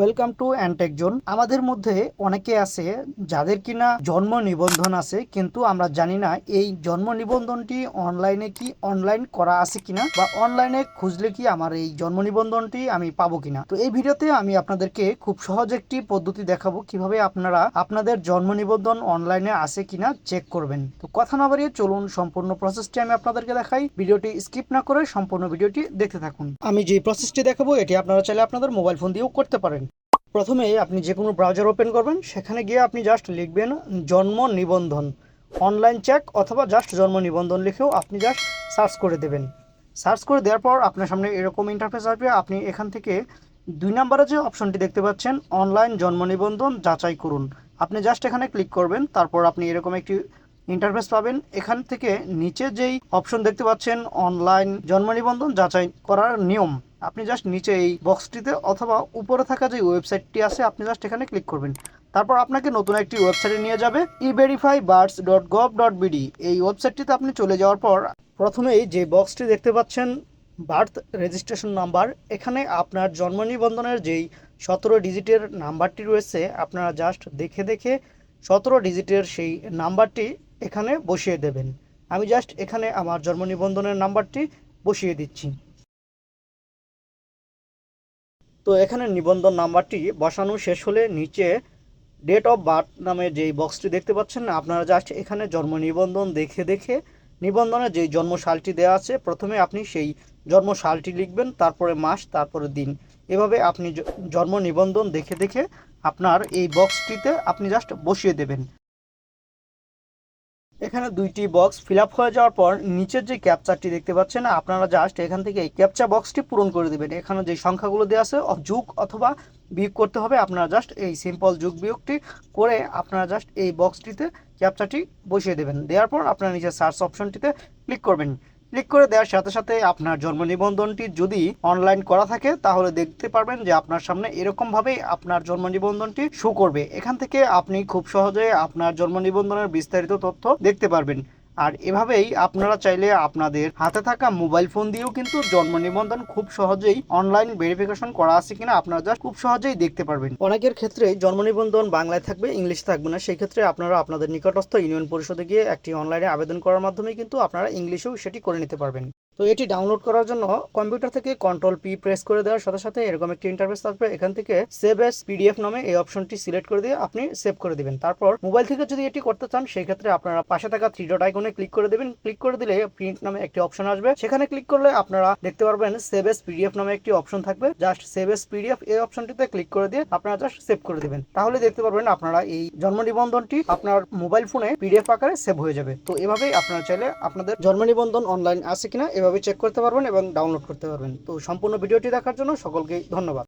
Welcome to অ্যান্টেক zone আমাদের মধ্যে অনেকে আছে যাদের কিনা জন্ম নিবন্ধন আছে, কিন্তু আমরা জানি না এই জন্ম নিবন্ধনটি অনলাইনে কি অনলাইন করা আছে কিনা বা অনলাইনে খুঁজলে কি আমার এই জন্ম নিবন্ধনটি আমি পাবো কিনা। তো এই ভিডিওতে আমি আপনাদেরকে খুব সহজ একটি পদ্ধতি দেখাবো, কীভাবে আপনারা আপনাদের জন্ম নিবন্ধন অনলাইনে আছে কিনা চেক করবেন। তো কথা না বাড়িয়ে চলুন, সম্পূর্ণ প্রসেসটি আমি আপনাদেরকে দেখাই। ভিডিওটি স্কিপ না করে সম্পূর্ণ ভিডিওটি দেখতে থাকুন। আমি যে প্রসেসটি দেখাবো, এটি আপনারা চাইলে আপনাদের মোবাইল ফোন দিয়েও করতে পারেন। প্রথমে আপনি যে কোনো ব্রাউজার ওপেন করবেন, সেখানে গিয়ে আপনি জাস্ট লিখবেন জন্ম নিবন্ধন। অনলাইন চেক অথবা জাস্ট জন্ম নিবন্ধন লিখেও আপনি জাস্ট সার্চ করে দেবেন। সার্চ করে দেওয়ার পর আপনার সামনে এরকম ইন্টারফেস আসবে, আপনি এখান থেকে দুই নম্বরে যে অপশনটি দেখতে পাচ্ছেন অনলাইন জন্ম নিবন্ধন যাচাই করুন। আপনি জাস্ট এখানে ক্লিক করবেন, তারপর আপনি এরকম একটি ইন্টারফেস পাবেন। এখান থেকে নিচে যেই অপশন দেখতে পাচ্ছেন অনলাইন জন্ম নিবন্ধন যাচাই করার নিয়ম। আপনি জাস্ট নিচে এই বক্সটিতে অথবা উপরে থাকা যে ওয়েবসাইটটি আছে, আপনি জাস্ট এখানে ক্লিক করবেন। তারপর আপনাকে নতুন একটি ওয়েবসাইটে নিয়ে যাবে e verify BDRIS dot gov dot BD এই ওয়েবসাইটটিতে আপনি চলে যাওয়ার পর প্রথমেই যে বক্সটি দেখতে পাচ্ছেন বার্থ রেজিস্ট্রেশন নাম্বার এখানে আপনার জন্ম নিবন্ধনের যেই সতেরো ডিজিটের নাম্বারটি রয়েছে, আপনারা জাস্ট দেখে দেখে সতেরো ডিজিটের সেই নাম্বারটি এখানে বসিয়ে দেবেন। আমি জাস্ট এখানে আমার জন্ম নিবন্ধনের নাম্বারটি বসিয়ে দিচ্ছি। তো এখানে নিবন্ধন নাম্বারটি বসানো শেষ হলে নিচে ডেট অফ বার্থ নামে যেই বক্সটি দেখতে পাচ্ছেন আপনারা জাস্ট এখানে জন্ম নিবন্ধন দেখে দেখে নিবন্ধনে যেই জন্ম সালটি দেওয়া আছে, প্রথমে আপনি সেই জন্ম সালটি লিখবেন, তারপরে মাস, তারপরে দিন। এভাবে আপনি জন্ম নিবন্ধন দেখে দেখে আপনার এই বক্সটিতে আপনি জাস্ট বসিয়ে দেবেন। এখানে দুইটি বক্স ফিল আপ হয়ে যাওয়ার পর নিচের যে ক্যাপচারটি দেখতে পাচ্ছেন, আপনারা জাস্ট এখান থেকে এই ক্যাপচা বক্সটি পূরণ করে দেবেন। এখানে যে সংখ্যাগুলো দেওয়া আছে যুগ অথবা বিয়োগ করতে হবে, আপনারা জাস্ট এই সিম্পল যুগ বিয়োগটি করে আপনারা জাস্ট এই বক্সটিতে ক্যাপচারটি বসিয়ে দেবেন। দেওয়ার পর আপনারা নিচে সার্চ অপশনটিতে ক্লিক করবেন। ক্লিক করে দেওয়ার সাথে সাথে আপনার জন্ম নিবন্ধনটি যদি অনলাইন করা থাকে, তাহলে দেখতে পারবেন যে আপনার সামনে এরকম ভাবে আপনার জন্ম নিবন্ধনটি শো করবে। এখান থেকে আপনি খুব সহজে আপনার জন্ম নিবন্ধনের বিস্তারিত তথ্য দেখতে পারবেন। আর এভাবেই আপনারা চাইলে আপনাদের হাতে থাকা মোবাইল ফোন দিয়েও কিন্তু জন্ম নিবন্ধন খুব সহজেই অনলাইন ভেরিফিকেশন করা আছে কিনা আপনারা জাস্ট খুব সহজেই দেখতে পারবেন। অনেকের ক্ষেত্রে জন্ম নিবন্ধন বাংলায় থাকবে, ইংলিশ থাকবে না। সেই ক্ষেত্রে আপনারা আপনাদের নিকটস্থ ইউনিয়ন পরিষদে গিয়ে একটি অনলাইনে আবেদন করার মাধ্যমে কিন্তু আপনারা ইংলিশেও সেটি করে নিতে পারবেন। তো এটি ডাউনলোড করার জন্য কম্পিউটার থেকে কন্ট্রোল পি প্রেস করে দেওয়ার সাথে সাথে এরকম একটি ইন্টারফেস আসবে এখান থেকে সেভ এস পিডিএফ নামে এই অপশনটি সিলেক্ট করে দিয়ে আপনি সেভ করে দিবেন। তারপর মোবাইল থেকে যদি এটি করতে চান সেই ক্ষেত্রে আপনারা পাশে থাকা থ্রি ডট আইকনে ক্লিক করে দেবেন। ক্লিক করে দিলে প্রিন্ট নামে একটি অপশন আসবে। সেখানে ক্লিক করলে আপনারা দেখতে পারবেন সেভ এস পিডিএফ নামে একটি অপশন থাকবে। জাস্ট সেভ এস পিডিএফ এই অপশনটিতে ক্লিক করে দিয়ে আপনারা জাস্ট সেভ করে দিবেন। তাহলে দেখতে পারবেন আপনারা এই জন্ম নিবন্ধনটি আপনার মোবাইল ফোনে পিডিএফ আকারে সেভ হয়ে যাবে। তো এভাবেই আপনারা চাইলে আপনাদের জন্ম নিবন্ধন অনলাইন আছে কিনা এভাবে চেক করতে পারবেন এবং ডাউনলোড করতে পারবেন। তো সম্পূর্ণ ভিডিওটি দেখার জন্য সকলকে ধন্যবাদ।